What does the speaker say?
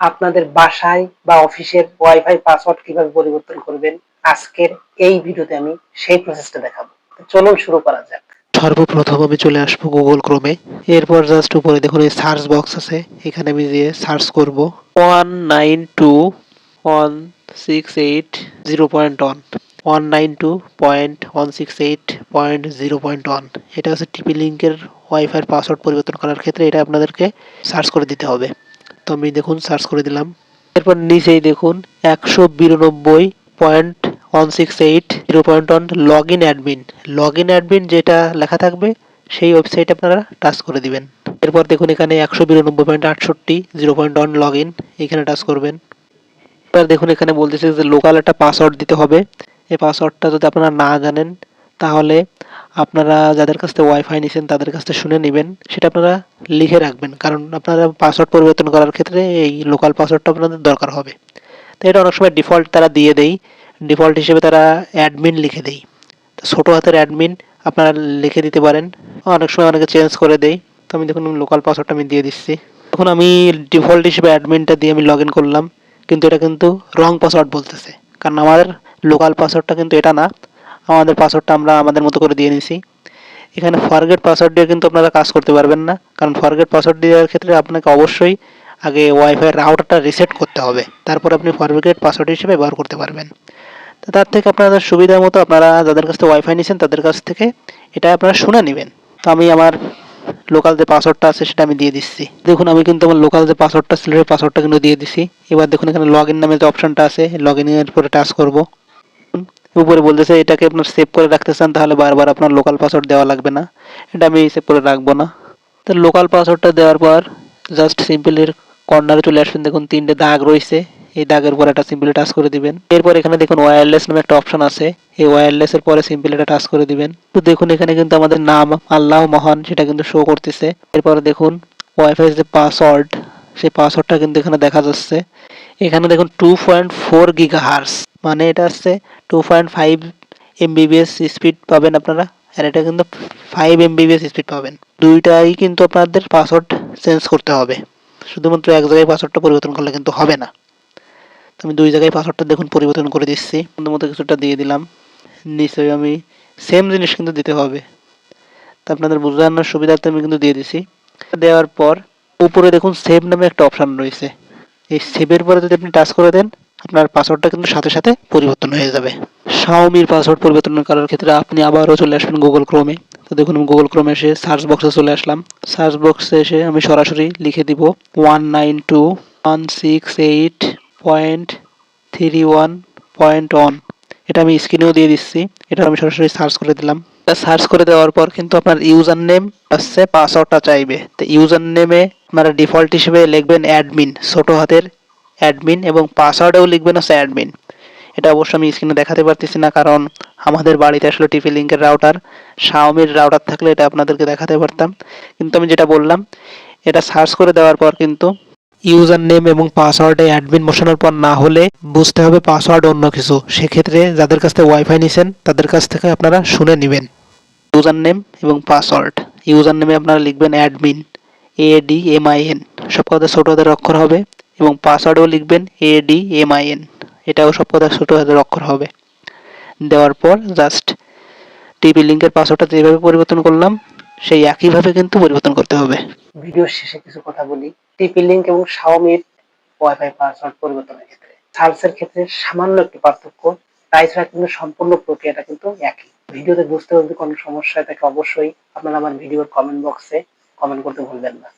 আপনাদের বাসায় বা অফিসের ওয়াইফাই পাসওয়ার্ড কীভাবে পরিবর্তন করবেন, আজকের এই ভিডিওতে আমি সেই প্রসেসটা দেখাবো। চলুন শুরু করা যাক। সর্বপ্রথম আমি চলে আসব গুগল ক্রোমে এরপর জাস্ট উপরে দেখুন এই সার্চ বক্স আছে। এখানে আমি দিয়ে সার্চ করব one nine two one six eight zero point one one nine two point one six eight point zero point one এটা হচ্ছে টিপি লিঙ্কের ওয়াইফাই পাসওয়ার্ড পরিবর্তন করার ক্ষেত্রে এটা আপনাদেরকে সার্চ করে দিতে হবে। তো আমি দেখুন সার্চ করে দিলাম। এরপর নিচেই দেখুন, একশো বিরানব্বই point one six eight zero point one log in admin log in admin যেটা লেখা থাকবে, সেই ওয়েবসাইট আপনারা টাচ করে দিবেন। এরপর দেখুন, এখানে একশো বিরানব্বই পয়েন্ট আটষট্টি zero point one log in এখানে টাচ করবেন। এবার দেখুন, এখানে বলতেছে যে লোকাল একটা পাসওয়ার্ড দিতে হবে। এই পাসওয়ার্ডটা যদি আপনারা না জানেন, তাহলে আপনারা যাদের কাছ থেকে ওয়াইফাই নিছেন, তাদের কাছ থেকে শুনে নেবেন। সেটা আপনারা লিখে রাখবেন, কারণ আপনারা পাসওয়ার্ড পরিবর্তন করার ক্ষেত্রে এই লোকাল পাসওয়ার্ডটা আপনাদের দরকার হবে। তো এটা অনেক সময় ডিফল্ট তারা দিয়ে দেয় ডিফল্ট হিসেবে তারা অ্যাডমিন লিখে দেয় তো ছোটো হাতের অ্যাডমিন আপনারা লিখে দিতে পারেন। অনেক সময় অনেকে চেঞ্জ করে দেয় তো আমি দেখুন লোকাল পাসওয়ার্ডটা আমি দিয়ে দিচ্ছি। তখন আমি ডিফল্ট হিসেবে অ্যাডমিনটা দিয়ে আমি লগ ইন করলাম। কিন্তু এটা কিন্তু রং পাসওয়ার্ড বলতেছে। কারণ আমার লোকাল পাসওয়ার্ডটা কিন্তু এটা না। আমাদের পাসওয়ার্ডটা আমরা আমাদের মতো করে দিয়ে নিছি। এখানে ফরগেট পাসওয়ার্ড দিয়ে কিন্তু আপনারা কাজ করতে পারবেন না। কারণ ফরগেট পাসওয়ার্ড দেওয়ার ক্ষেত্রে আপনাকে অবশ্যই আগে ওয়াইফাই রাউটারটা রিসেট করতে হবে। তারপর আপনি ফরগেট পাসওয়ার্ড হিসেবে ব্যবহার করতে পারবেন। তো তার থেকে আপনাদের সুবিধা মতো আপনারা যাদের কাছ থেকে ওয়াইফাই নিয়েছেন তাদের কাছ থেকে এটা আপনারা শুনে নেবেন। তো আমি আমার লোকাল যে পাসওয়ার্ডটা আছে, সেটা আমি দিয়ে দিচ্ছি। দেখুন, আমি কিন্তু আমার লোকাল যে পাসওয়ার্ডটা ছিল পাসওয়ার্ডটা কিন্তু দিয়ে দিছি। এবার দেখুন, এখানে লগ ইন নামে যে অপশনটা আছে লগ ইনের পরে টাচ করব। উপরে বলতেছে, এটাকে আপনার সেভ করে রাখতে চান, তাহলে বারবার আপনার লোকাল পাসওয়ার্ড দেওয়া লাগবে না। এটা আমি সেভ করে রাখব না। তো লোকাল পাসওয়ার্ডটা দেওয়ার পর জাস্ট সিম্পলের কর্নারে চলে আসবেন। দেখুন, তিনটে দাগ রয়েছে। এই দাগের পর একটা সিম্পলি টাচ করে দিবেন। এরপর এখানে দেখুন ওয়্যারলেস নামে একটা অপশন আছে। এই ওয়্যারলেস এর পরে সিম্পলি এটা টাচ করে দিবেন। তো দেখুন, এখানে কিন্তু আমাদের নাম আল্লাহ মহান, সেটা কিন্তু শো করতেছে। এরপর দেখুন ওয়াইফাই যে পাসওয়ার্ড সেই পাসওয়ার্ডটা কিন্তু এখানে দেখা যাচ্ছে। এখানে দেখুন two point four giga hertz মানে এটা হচ্ছে two point five MBBS speed পাবেন আপনারা। আর এটা কিন্তু ফাইভ এমবিবিএস স্পিড পাবেন। দুইটাই কিন্তু আপনাদের পাসওয়ার্ড চেঞ্জ করতে হবে। শুধুমাত্র এক জায়গায় পাসওয়ার্ডটা পরিবর্তন করলে কিন্তু হবে না। তো আমি দুই জায়গায় পাসওয়ার্ডটা দেখুন পরিবর্তন করে দিচ্ছি। মতো কিছুটা দিয়ে দিলাম। নিশ্চয়ই আমি সেম জিনিস কিন্তু দিতে হবে। তা আপনাদের বোঝানোর সুবিধার্থে আমি কিন্তু দিয়ে দিছি। দেওয়ার পর উপরে দেখুন সেভ নামে একটা অপশান রয়েছে। এই সেভের পরে যদি আপনি টাচ করে দেন আপনার পাসওয়ার্ডটা কিন্তু সাথে সাথে পরিবর্তন হয়ে যাবে। শাওমির পাসওয়ার্ড পরিবর্তন করার ক্ষেত্রে আপনি আবারও চলে আসবেন গুগল ক্রোমে তো দেখুন গুগল ক্রোমে এসে সার্চ বক্সে চলে আসলাম। সার্চ বক্সে এসে আমি সরাসরি লিখে দিব one nine two one six eight point three one point one এটা আমি স্ক্রিনেও দিয়ে দিচ্ছি। এটা আমি সরাসরি সার্চ করে দিলাম। সার্চ করে দেওয়ার পর কিন্তু আপনার ইউজার নেম আসছে পাসওয়ার্ডটা চাইবে। তো ইউজার নেমে আপনারা ডিফল্ট হিসেবে লিখবেন অ্যাডমিন ছোট হাতের অ্যাডমিন এবং পাসওয়ার্ডেও লিখবেন হচ্ছে অ্যাডমিন এটা অবশ্য আমি স্ক্রিনে দেখাতে পারতেছি না, কারণ আমাদের বাড়িতে আসলে টিপি লিঙ্কের রাউটার শাওমির রাউটার থাকলে এটা আপনাদেরকে দেখাতে পারতাম। কিন্তু আমি যেটা বললাম, এটা সার্চ করে দেওয়ার পর কিন্তু ইউজার নেম এবং পাসওয়ার্ডে অ্যাডমিন বসানোর পর না হলে বুঝতে হবে পাসওয়ার্ড অন্য কিছু। সেক্ষেত্রে যাদের কাছ থেকে ওয়াইফাই নিছেন, তাদের কাছ থেকে আপনারা শুনে নেবেন। ইউজার নেম এবং পাসওয়ার্ড ইউজার নেমে আপনারা লিখবেন admin A D M I N সব কথা ছোটো অক্ষর হবে এবং পাসওয়ার্ডও লিখবেন A D M I N এটাও সব কথা ছোটো হাতের অক্ষর হবে। দেওয়ার পর জাস্ট টিপি লিঙ্কের পাসওয়ার্ডটা যেভাবে পরিবর্তন করলাম, সেই একইভাবে কিন্তু পরিবর্তন করতে হবে। ভিডিওর শেষে কিছু কথা বলি। টিপি লিঙ্ক এবং শাওমির ওয়াইফাই পাসওয়ার্ড পরিবর্তনের ক্ষেত্রে। সার্চের ক্ষেত্রে সামান্য একটু পার্থক্য। তাই ছাড়া কিন্তু সম্পূর্ণ প্রক্রিয়াটা কিন্তু একই। ভিডিওতে বুঝতে যদি কোনো সমস্যা থাকে অবশ্যই আপনারা আমার ভিডিওর কমেন্ট বক্সে কমেন্ট করতে ভুলবেন না।